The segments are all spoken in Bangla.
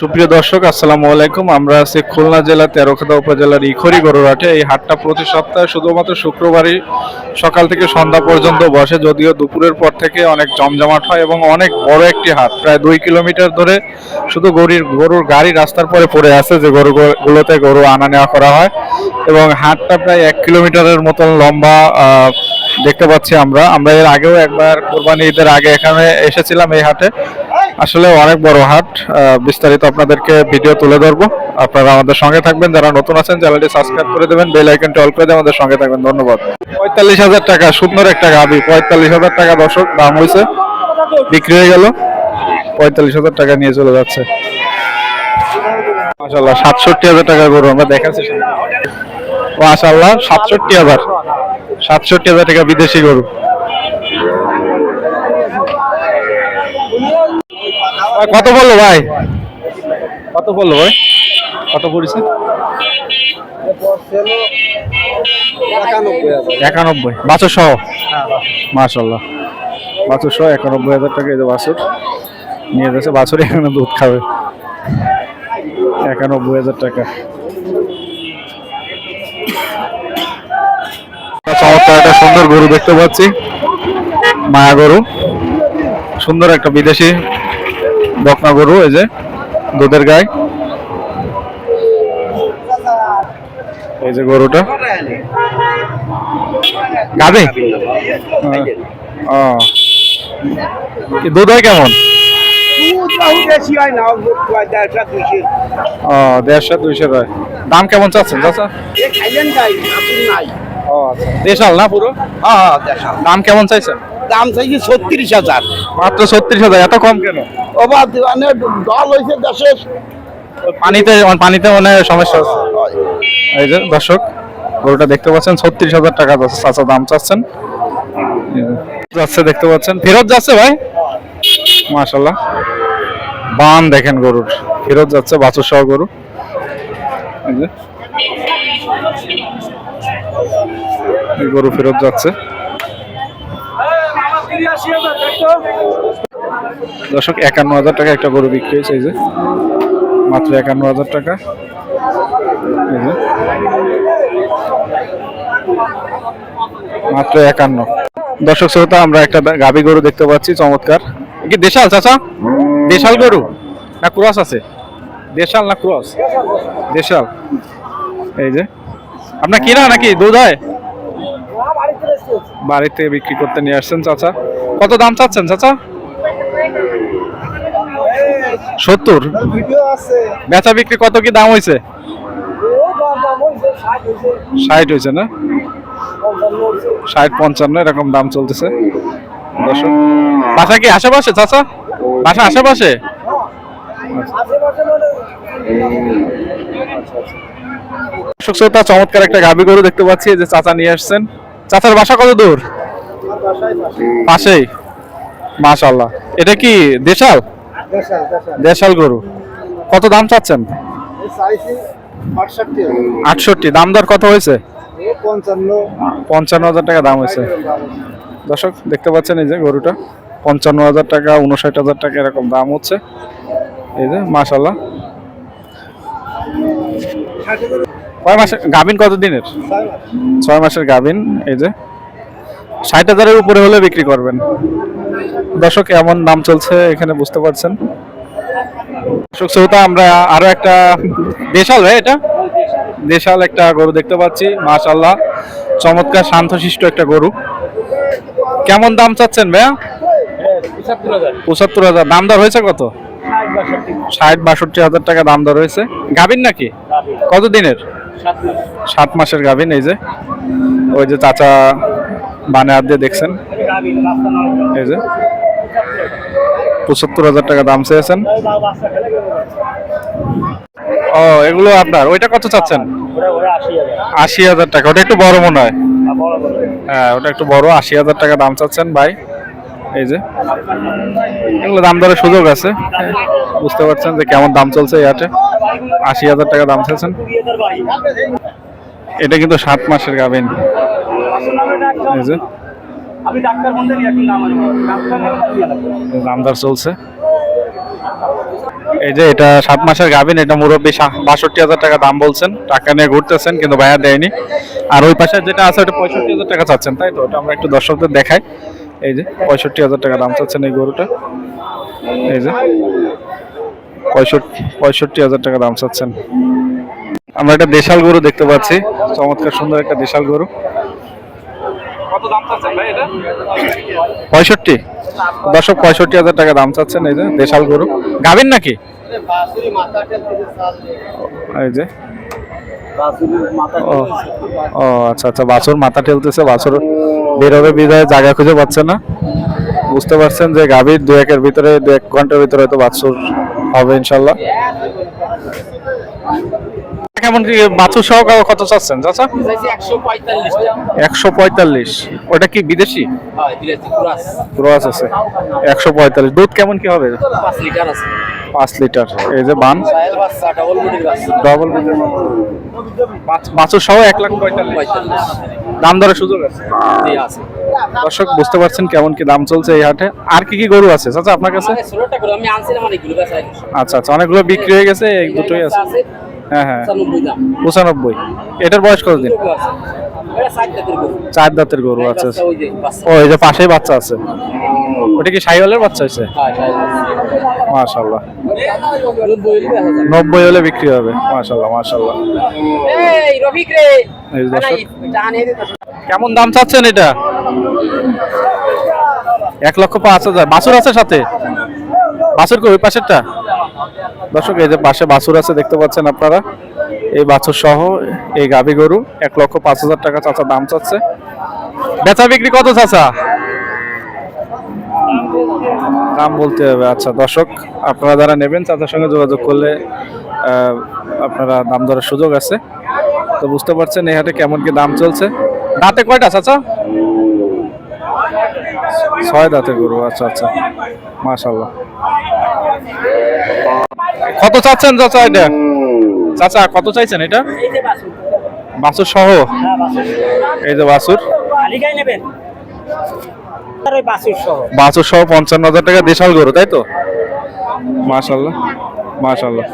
সুপ্রিয় দর্শক, আসসালামু আলাইকুম। আমরা আছি খুলনা জেলা তেরোখাদা উপজেলার ইখরি গরুরহাটে। এই হাটটা প্রতি সপ্তাহে শুধুমাত্র শুক্রবারই সকাল থেকে সন্ধ্যা পর্যন্ত বসে, যদিও দুপুরের পর থেকে অনেক জমজমাট হয় এবং অনেক বড় একটি হাট। প্রায় দুই কিলোমিটার ধরে শুধু গরুর গরুর গাড়ি রাস্তার পরে পড়ে আছে যে গরুগুলোতে গরু আনা নেওয়া করা হয় এবং হাটটা প্রায় এক কিলোমিটারের মতন লম্বা দেখতে পাচ্ছি আমরা। আমরা এর আগেও একবার কোরবানি ঈদের আগে এখানে এসেছিলাম এই হাটে। আসলে অনেক বড় হাট। বিস্তারিত আপনাদেরকে ভিডিও তুলে ধরবো। আপনারা আমাদের সঙ্গে থাকবেন। যারা নতুন আছেন চ্যানেলটি সাবস্ক্রাইব করে দেবেন। বেল আইকনটি অল করে আমাদের সঙ্গে থাকবেন। ধন্যবাদ। পঁয়তাল্লিশ হাজার টাকা, সুন্দর একটা গাবি পঁয়তাল্লিশ হাজার টাকা দর্শক, দাম হয়েছে বিক্রি হয়ে গেল। পঁয়তাল্লিশ হাজার টাকা নিয়ে চলে যাচ্ছে। মাশাল্লাহ সাতষট্টি হাজার টাকা গরু আমরা দেখাচ্ছি মাশাল্লাহ সাতষট্টি হাজার। সাতষট্টি হাজার টাকা বিদেশি গরু। কত বলল ভাই? কত বলল ভাই? কত পড়েছে একানব্বই। বাছর সহ মাশাল্লাহ বাছর সহ একানব্বই হাজার টাকা এই যে বাছর। নিয়ে যাচ্ছে বাছর এখানে দুধ খাবে। একানব্বই হাজার টাকা। চমৎকার একটা সুন্দর গরু দেখতে পাচ্ছি। মায়া গরু। সুন্দর একটা বিদেশি বকনা গরু এই যে দুধের গায়ে এই যে গরুটা। গাবে ও। দুধ হয় কেমন? ও দেড়শো দুইশো হয়। দাম কেমন চাচ্ছেন চাচা? ও আচ্ছা। দেশাল না পুরো? দাম কেমন চাইছেন? দাম চাইছি ছত্রিশ হাজার। মাত্র ছত্রিশ হাজার এত কম কেন? ওবার মানে দল হয়েছে দেশের। পানিতে পানিতে মনে সমস্যা এই যে দর্শক, গরুটা দেখতে পাচ্ছেন, ছত্রিশ হাজার টাকা চাচা দাম চাচ্ছেন। যাচ্ছে দেখতে পাচ্ছেন। ফেরত যাচ্ছে ভাই? মাশাল্লাহ বান দেখেন গরুর। ফেরত যাচ্ছে বাছুর সহ গরু গরু ফেরত যাচ্ছে। দর্শক একান্ন হাজার টাকা একটা গরু বিক্রি হয়েছে, এই যে। মাত্র একান্ন হাজার টাকা মাত্র একান্ন। দর্শক, শ্রোতা, আমরা একটা গাবি গরু দেখতে পাচ্ছি, চমৎকার। কি, দেশাল, চাচা? দেশাল গরু? না ক্রস আছে? দেশাল না ক্রস? দেশাল। এই যে। আপনার কিনা নাকি? দুধ হয়? বাড়িতে বিক্রি করতে নিয়ে আসছেন চাচা। কত দাম চাচ্ছেন চাচা? সত্তর। বেচা বিক্রি কত কি দাম হয়েছে ষাট হয়েছে না? ষাট পঞ্চান্ন, এরকম দাম চলতেছে। বাসা কি আশেপাশে চাচা? বাসা আশেপাশে? শ্রোতা, চমৎকার একটা গাভী গরু দেখতে পাচ্ছি যে চাচা নিয়ে আসছেন। চাচার বাসা কত দূর? পাশেই। মাশাল্লাহ এটা কি দেশাল? দেশাল গরু। কত দাম চাচ্ছেন? আটষট্টি। দাম দর কত হয়েছে? পঞ্চান্ন। পঞ্চান্ন হাজার টাকা দাম হয়েছে। দর্শক দেখতে পাচ্ছেন এই যে গরুটা। পঞ্চান্ন হাজার টাকা উনষাট হাজার টাকা এরকম দাম হচ্ছে। এই যে মাশাল্লাহ কয় মাসের গাভিন কত দিনের ছয় মাসের গাভিন এই যে। ষাট হাজারের উপরে হলে বিক্রি করবেন। দর্শক এমন দাম চলছে এখানে বুঝতে পারছেন। দর্শক শ্রোতা আমরা আরও একটা দেশাল ভাই এটা? দেশাল একটা গরু দেখতে পাচ্ছি মাশাল্লাহ চমৎকার শান্তশিষ্ট একটা গরু। কেমন দাম চাচ্ছেন ভাইয়া? পঁচাত্তর হাজার। দাম দর হয়েছে কত? ষাট বাষট্টি। হাজার টাকা দাম দর হয়েছে। গাভিন নাকি? কত দিনের সাত মাসের গাভিন এই যে। ওই যে চাচা বানে হাত দিয়ে দেখছেন। এই যে। পঁচাত্তর হাজার টাকা দাম চেয়েছেন। ও এগুলো আপনার। ওইটা কত চাচ্ছেন? আশি হাজার। টাকা। ওটা একটু বড় মনে হয়। হ্যাঁ ওটা একটু বড়। আশি হাজার টাকা দাম চাচ্ছেন ভাই। এই যে, এগুলো দাম দরের সুযোগ আছে। বুঝতে পারছেন যে কেমন দাম চলছে এই আশি হাজার টাকা দাম চলছেন এটা কিন্তু সাত মাসের গাবেন এই যে দামদার চলছে। এই যে, এটা সাত মাসের গাভিন, এটা মুরব্বী বাষট্টি হাজার টাকা দাম বলছেন। টাকা নিয়ে ঘুরতেছেন, কিন্তু ভাইয়া দেয়নি। আর ওই পাশে যেটা আছে, ওটা পঁয়ষট্টি হাজার টাকা চাচ্ছেন, তাই তো? ওটা আমরা একটু দর্শকদের দেখাই। এই যে পঁয়ষট্টি হাজার টাকা দাম চাচ্ছেন এই গরুটা। এই যে পঁয়ষট্টি পঁয়ষট্টি হাজার টাকা দাম চাচ্ছেন। আমরা একটা দেশাল গরু দেখতে পাচ্ছি চমৎকার সুন্দর একটা দেশাল গরু। কত দাম চাচ্ছেন ভাই এটা? পঁয়ষট্টি। দর্শক পঁয়ষট্টি হাজার টাকা দাম চাচ্ছেন এই যে দেশাল গরু। গাভিন নাকি? এই যে। ও ও আচ্ছা আচ্ছা বাছুর মাথা ঠেলতেছে বাছুর বেরোবে বিদায়, জায়গা খুঁজে পাচ্ছে না। বুঝতে পারছেন যে গাভীর দু একের ভিতরে দু এক ঘণ্টার ভিতরে হয়তো বাছুর হবে ইনশাল্লাহ। কেমন কি বাছুর সহ কত চাচ্ছেন চাচা? একশো পঁয়তাল্লিশ ওটা কি বিদেশি? ক্রস আছে। একশো পঁয়তাল্লিশ। দুধ কেমন কি হবে? পাঁচ লিটার আছে। পাঁচ লিটার। এই যে বান? ডবল বাছুর সহ এক লাখ পঁয়তাল্লিশ। দাম দরের সুযোগ আছে? আছে। দর্শক বুঝতে পারছেন কেমন কি দাম চলছে এই হাটে। আর কি কি গরু আছে চাচা আপনার কাছে? আচ্ছা আচ্ছা অনেকগুলো বিক্রি হয়ে গেছে এই দুটোই আছে। হ্যাঁ হ্যাঁ। পঁচানব্বই এটার বয়স কতদিন? চার দাঁতের গরু। বাচ্চা ও এই যে পাশেই বাচ্চা আছে। ওটা কি সাইওয়ালের বাচ্চা হয়েছে? হ্যাঁ মাশাল্লাহ নব্বই হলে বিক্রি হবে। মাশাল্লাহ মাশাল্লাহ। কেমন দাম চাচ্ছেন এটা? এক লক্ষ পাঁচ হাজার। বাছুর আছে সাথে? বাছুর কি ওই পাশেরটা? দর্শক, এই যে পাশে বাছুর আছে, দেখতে পাচ্ছেন আপনারা। এই বাছুর সহ এই গাভী গরু, এক লক্ষ পাঁচ হাজার টাকা চাচা দাম চাচ্ছে। বেচা বিক্রি কত চাচা? দাম বলতে হবে। আচ্ছা দর্শক, আপনারা যারা নেবেন, চাচার সঙ্গে যোগাযোগ করলে আপনারা দাম দরের সুযোগ আছে। তো বুঝতে পারছেন এই হাটে কেমন কি দাম চলছে? দাঁতে কয়টা চাচা? ছয় দাঁতে গরু আচ্ছা আচ্ছা। মাশাল্লাহ কত চাচ্ছেন চাচা এটা? চাচা কত চাইছেন এটা। বাছুর সহ? এই যে বাছুর খালি গাই নেবেন। আর ওই বাছুর সহ। সহ পঞ্চান্ন হাজার টাকা দেশাল গরু তাই তো? মাশাল্লাহ মাশাল্লাহ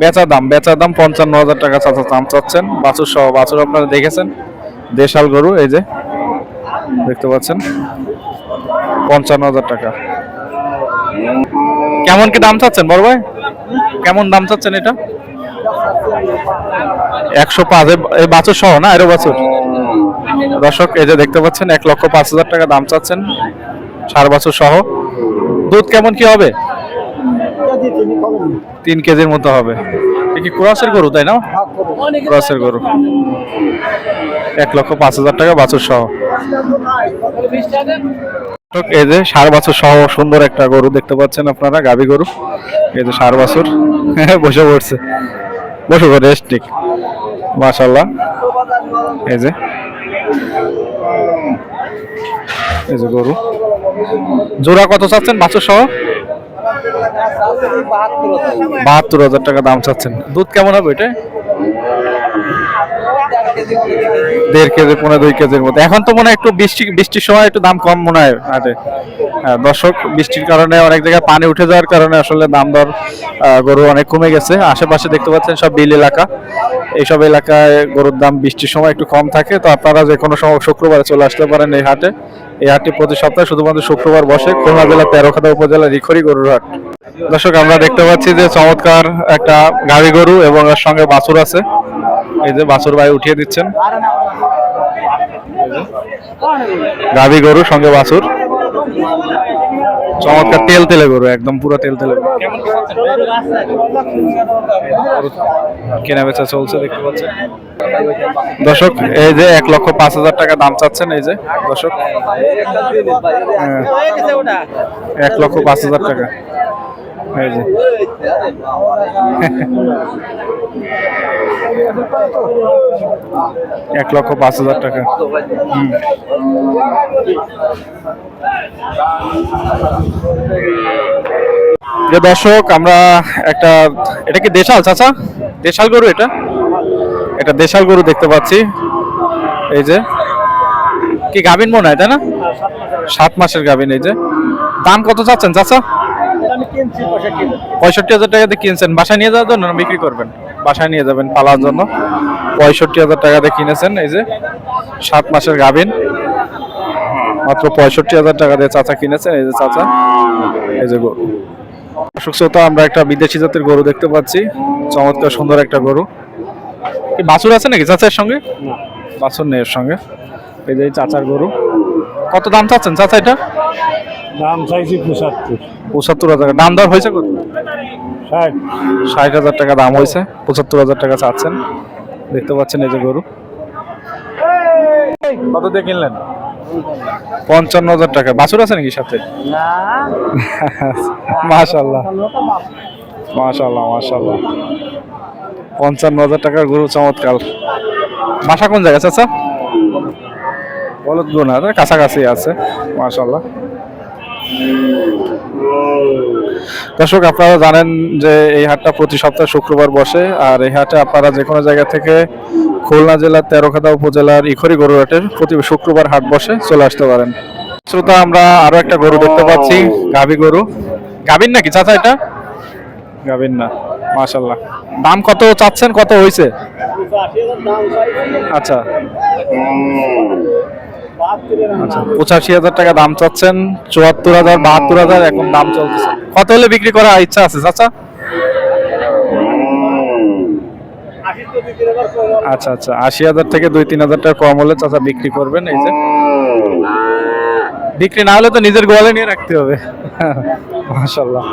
বেচা দাম বেচা দাম পঞ্চান্ন হাজার টাকা চাচা দাম চাচ্ছেন। বাছুর সহ বাছুর আপনারা দেখেছেন? দেশাল গরু এই যে। দেখতে পাচ্ছেন? পঞ্চান্ন হাজার টাকা। কেমন কি দাম চাচ্ছেন বড় ভাই? কেমন দাম চাচ্ছেন এটা? একশো পাঁচ বাছুর সহ না? এরও বাছুর? দর্শক, এই যে দেখতে পাচ্ছেন, এক লক্ষ পাঁচ হাজার টাকা দাম চাচ্ছেন সার বছর সহ। দুধ কেমন কি হবে? তিন কেজির মতো হবে। কি ক্রসের গরু, তাই না? ক্রসের গরু। এক লক্ষ পাঁচ হাজার টাকা বাছুর সহ। এই যে সার বাছুর সহ সুন্দর একটা গরু দেখতে পাচ্ছেন আপনারা, গাভী গরু। এই যে সার বাছুর। বসে পড়ছে। বসে পড়ে নিক। মাশাল্লাহ এই যে। এই যে গরু। জোড়া কত চাচ্ছেন বাছুর সহ? বাহাত্তর হাজার টাকা দাম চাচ্ছেন। দুধ কেমন হবে এটা? দেড় কেজি পনেরো দুই কেজির মতো। এখন তো মনে হয় একটু বৃষ্টি বৃষ্টির সময় একটু দাম কম মনে হয় হাটে হ্যাঁ, দর্শক বৃষ্টির কারণে অনেক জায়গায় পানি উঠে যাওয়ার কারণে আসলে দাম দর গরু অনেক কমে গেছে। আশেপাশে দেখতে পাচ্ছেন সব বিল এলাকা। এইসব এলাকায় গরুর দাম বৃষ্টির সময় একটু কম থাকে। তো আপনারা যে কোনো সময় শুক্রবারে চলে আসতে পারেন এই হাটে। এই হাটটি প্রতি সপ্তাহে শুধুমাত্র শুক্রবার বসে। খুলনা জেলা তেরোখাদা উপজেলা রিখরি গরুর হাট। দর্শক আমরা দেখতে পাচ্ছি যে চমৎকার একটা গাড়ি গরু এবং এর সঙ্গে বাছুর আছে। এই যে বাছুর ভাই উঠিয়ে দিচ্ছেন। গাভী গরু সঙ্গে বাছুর। চমৎকার তেল তেলে গরু একদম পুরো তেল তেলে। কেনা বেচা চলছে দেখতে পাচ্ছেন। দর্শক এই যে এক লক্ষ পাঁচ হাজার টাকা দাম চাচ্ছেন এই যে দর্শক। হ্যাঁ, এক লক্ষ পাঁচ হাজার টাকা। এক লক্ষ পাঁচ হাজার টাকা। যে দর্শক, আমরা একটা এটা কি দেশাল, চাচা? দেশাল গরু এটা? এটা দেশাল গরু দেখতে পাচ্ছি। এই যে। কি গাভিন মনে হয়, তাই না? সাত মাসের গাভিন এই যে। দাম কত চাচ্ছেন, চাচা? পঁয়ষট্টি হাজার টাকাতে কিনছেন। বাসায় নিয়ে যাওয়ার জন্য বিক্রি করবেন? বাসায় নিয়ে যাবেন পালার জন্য। পঁয়ষট্টি হাজার টাকাতে কিনেছেন এই যে সাত মাসের গাভিন। মাত্র পঁয়ষট্টি হাজার টাকা দিয়ে চাচা কিনেছেন এই যে চাচা এই যে গরু। দর্শক শ্রোতা আমরা একটা বিদেশি জাতের গরু দেখতে পাচ্ছি। চমৎকার সুন্দর একটা গরু। কি বাছুর আছে নাকি চাচার সঙ্গে? বাছুর নেই এর সঙ্গে। এই যে চাচার গরু। কত দাম চাচ্ছেন চাচা এটা? দাম চাইছি পঁচাত্তর। পঁচাত্তর হাজার টাকা। দাম দর হয়েছে কত? ষাট। ষাট হাজার টাকা দাম হয়েছে। পঁচাত্তর হাজার টাকা চাচ্ছেন। দেখতে পাচ্ছেন এই যে গরু। কত দিয়ে কিনলেন? পঞ্চান্ন হাজার টাকা। বাছুর আছে নাকি সাথে? মাশাল্লাহ মাশাল্লাহ মাশাল্লাহ পঞ্চান্ন হাজার টাকার গরু চমৎকার। বাসা কোন জায়গা চাচা বলদ না কাছাকাছি আছে। মাশাল্লাহ দর্শক, আপনারা জানেন যে এই হাটটা প্রতি সপ্তাহে শুক্রবার বসে, আর এই হাটে আপনারা যে কোনো জায়গা থেকে খুলনা জেলার তেরোখাদা উপজেলার ইখরি গরু হাটের প্রতি শুক্রবার হাট বসে চলে আসতে পারেন। শ্রোতা, আমরা আরও একটা গরু দেখতে পাচ্ছি, গাভী গরু। গাভীর নাকি চাচা এটা? গাভীর না মাশাল্লাহ দাম কত চাচ্ছেন, কত হয়েছে আচ্ছা। আচ্ছা। পঁচাশি হাজার টাকা দাম চাচ্ছেন, চুয়াত্তর হাজার, বাহাত্তর হাজার, এখন দাম চলতেছে। কত হলে বিক্রি করার ইচ্ছা আছে, চাচা? আচ্ছা আচ্ছা আশি হাজার থেকে দুই, তিন হাজার টাকা কম হলে চাচা বিক্রি করবেন, এই যে। বিক্রি না হলে তো নিজের গোয়ালে নিয়ে রাখতে হবে। মাশাল্লাহ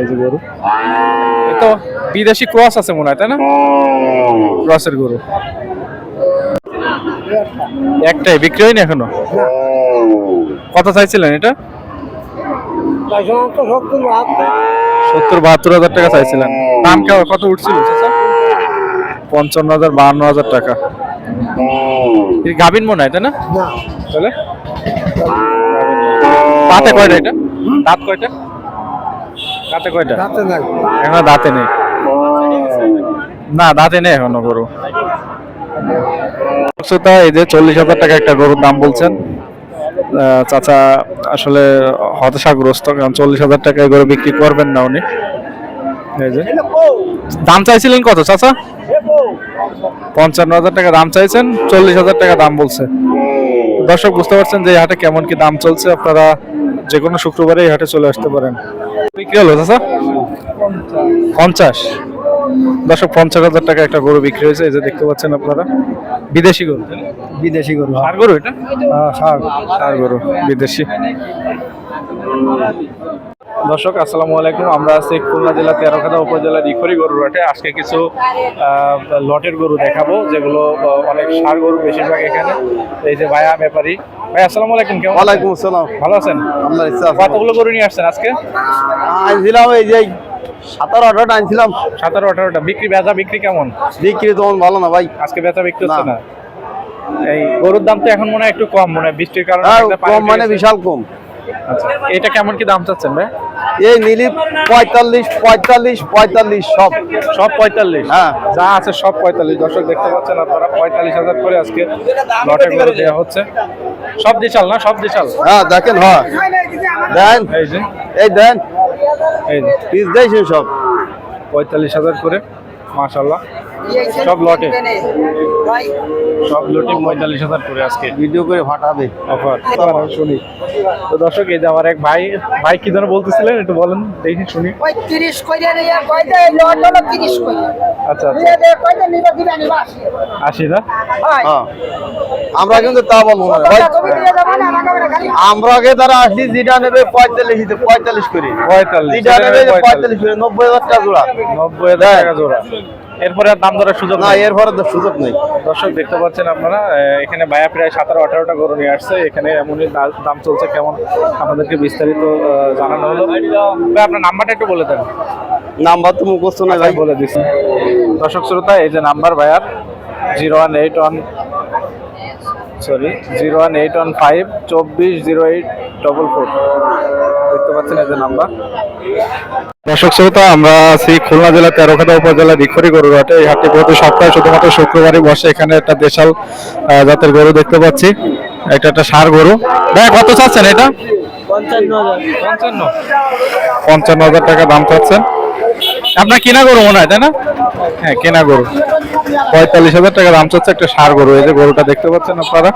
এই যে গরু। তো বিদেশি ক্রস আছে মনে হয়, তাই না? ক্রসের গরু। একটাই বিক্রি হয়নি এখনও? কত চাইছিলেন এটা? সত্তর বাহাত্তর হাজার টাকা চাইছিলেন। দাম কত উঠছিল পঞ্চান্ন হাজার বাহান্ন হাজার টাকা। গাভিন মনে হয় তাই না? তাহলে? দাঁতে কয়টা এটা? দাঁত কয়টা? দাঁতে কয়টা? এখনও দাঁতে নেই। না দাঁতে নেই এখনও গরু। শ্রোতা, এই যে চল্লিশ হাজার টাকা একটা গরুর দাম বলছেন চাচা আসলে হতাশাগ্রস্ত, কারণ চল্লিশ হাজার টাকায় গরু বিক্রি করবেন না উনি। দাম চাইছিলেন কত, চাচা? পঞ্চান্ন হাজার টাকা দাম চাইছেন, চল্লিশ হাজার টাকা দাম বলছে। দর্শক, বুঝতে পারছেন যে এই হাটে কেমন কি দাম চলছে, আপনারা যে কোনো শুক্রবারে এই হাটে চলে আসতে পারেন। বিক্রি হলো, চাচা? পঞ্চাশ। দর্শক পঞ্চাশ হাজার টাকা একটা গরু বিক্রি হয়েছে এই যে দেখতে পাচ্ছেন আপনারা। বিদেশি গরু বিদেশি গরু ষাঁড় গরু এটা? ষাট ষাঁড় গরু বিদেশি। দর্শক আসসালামু আলাইকুম। আমরা আছি খুলনা জেলা তেরোখাদা উপজেলার ইখরি গরুর হাটে আজকে কিছু লটের গরু দেখাবো যেগুলো অনেক সার গরু বেশিরভাগ এখানে। এই যে ভাইয়া ব্যাপারী। ভাই আসসালামু আলাইকুম কেমন? ওয়ালাইকুম আসসালাম। ভালো আছেন? আপনার ইচ্ছা কতগুলো গরু নিয়ে আসছেন আজকে? আনছিলাম এই যে সাতারো আঠারোটা আনছিলাম। সতেরো আঠারোটা। বিক্রি বেচা বিক্রি কেমন? বিক্রি তখন ভালো না ভাই। আজকে বেচা বিক্রি হচ্ছে না। এই গরুর দাম তো এখন মনে হয় একটু কম মনে হয় বৃষ্টির কারণে হ্যাঁ কম মানে বিশাল কম। আচ্ছা এটা কেমন কি দাম চাচ্ছেন ভাই? এই নীলি পঁয়তাল্লিশ পঁয়তাল্লিশ পঁয়তাল্লিশ সব। সব পঁয়তাল্লিশ? হ্যাঁ। যা আছে সব পঁয়তাল্লিশ। দর্শক দেখতে পাচ্ছেন আপনারা পঁয়তাল্লিশ হাজার করে আজকে লটে করে দেওয়া হচ্ছে। সব দিশাল না? সব দিশাল হ্যাঁ দেখেন হয়। দেন। এই যে। এই দেন। এই পিস দিয়েছেন সব। পঁয়তাল্লিশ হাজার করে মাশাল্লাহ সব লটে। সব লটে পঁয়তাল্লিশ হাজার করে আজকে। ভিডিও করে ফাটাবে অফার। শুনি। তো দর্শক এই যে আমার এক ভাই ভাই কি যেন বলতেছিলেন একটু বলেন দেখি শুনি। তিরিশ কইরা নিয়ে কয়টা লট হলো তিরিশ কইরা। আচ্ছা আচ্ছা। আসি। আসি না? হ্যাঁ। আমরা কিন্তু তা বলব না আমরা আগে তারা আসছি যেটা নেবে পঁয়তাল্লিশ পঁয়তাল্লিশ করে। পঁয়তাল্লিশ যেটা নেবে পঁয়তাল্লিশ। করে নব্বই হাজার টাকা জোড়া। নব্বই হাজার টাকা জোড়া। এরপরে আর দাম ধরার সুযোগ না এরপরে সুযোগ নেই। দর্শক দেখতে পাচ্ছেন আপনারা এখানে বায়া প্রায় সতেরো আঠারোটা গরু নিয়ে আসছে। এখানে এমনই দাম চলছে কেমন আপনাদেরকে বিস্তারিত জানানো হলো। ভাই, আপনার নাম্বারটা একটু বলে দেন। নাম্বার তো মুখস্থ না ভাই। বলে দিচ্ছি। দর্শক শ্রোতা এই যে নাম্বার ভাইয়ার zero one eight one sorry zero one eight one five চব্বিশ জিরো এইট ডবল ফোর। দেখতে পাচ্ছেন এই যে নাম্বার। দর্শক শ্রোতা আমরা আছি খুলনা জেলা তেরোখাদা উপজেলা ইখরি গরুর হাটে। এই হাটটি প্রতি সপ্তাহে শুধুমাত্র শুক্রবারই বসে এখানে একটা দেশাল আহ, জাতের গরু দেখতে পাচ্ছি। এটা একটা সার গরু। ভাই কত চাচ্ছেন এটা? পঞ্চান্ন হাজার। পঞ্চান্ন পঞ্চান্ন হাজার টাকা দাম চাচ্ছেন। আপনার কেনা গরু মনে হয়, তাই না? হ্যাঁ কেনা গরু। পঁয়তাল্লিশ হাজার টাকা দাম চাচ্ছে একটা সার গরু। এই যে গরুটা দেখতে পাচ্ছেন আপনারা?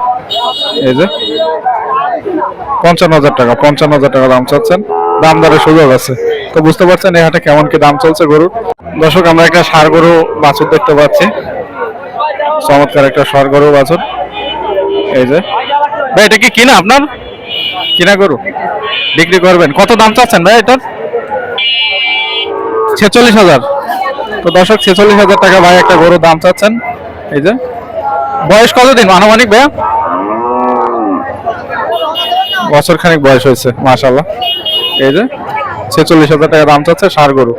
এই যে পঞ্চান্ন হাজার টাকা, পঞ্চান্ন হাজার টাকা দাম চাচ্ছেন। দাম দরের সুযোগ আছে। তো বুঝতে পারছেন এই হাটে কেমন কি দাম চলছে গরুর? দর্শক, আমরা একটা সার গরু বাছুর দেখতে পাচ্ছি। চমৎকার একটা সার গরু বাছুর। এই যে। ভাই, এটা কি কিনা আপনার? কিনা গরু? বিক্রি করবেন। কত দাম চাচ্ছেন ভাই এটার? ছেচল্লিশ হাজার। তো দর্শক, ছেচল্লিশ হাজার টাকা ভাই একটা গরুর দাম চাচ্ছেন। এই যে, বয়স কতদিন? আনুমানিক ভাইয়া? বছর খানিক বয়স হয়েছে মাশাল্লাহ এই যে, ছেচল্লিশ হাজার টাকা দাম চাচ্ছে সার গরু।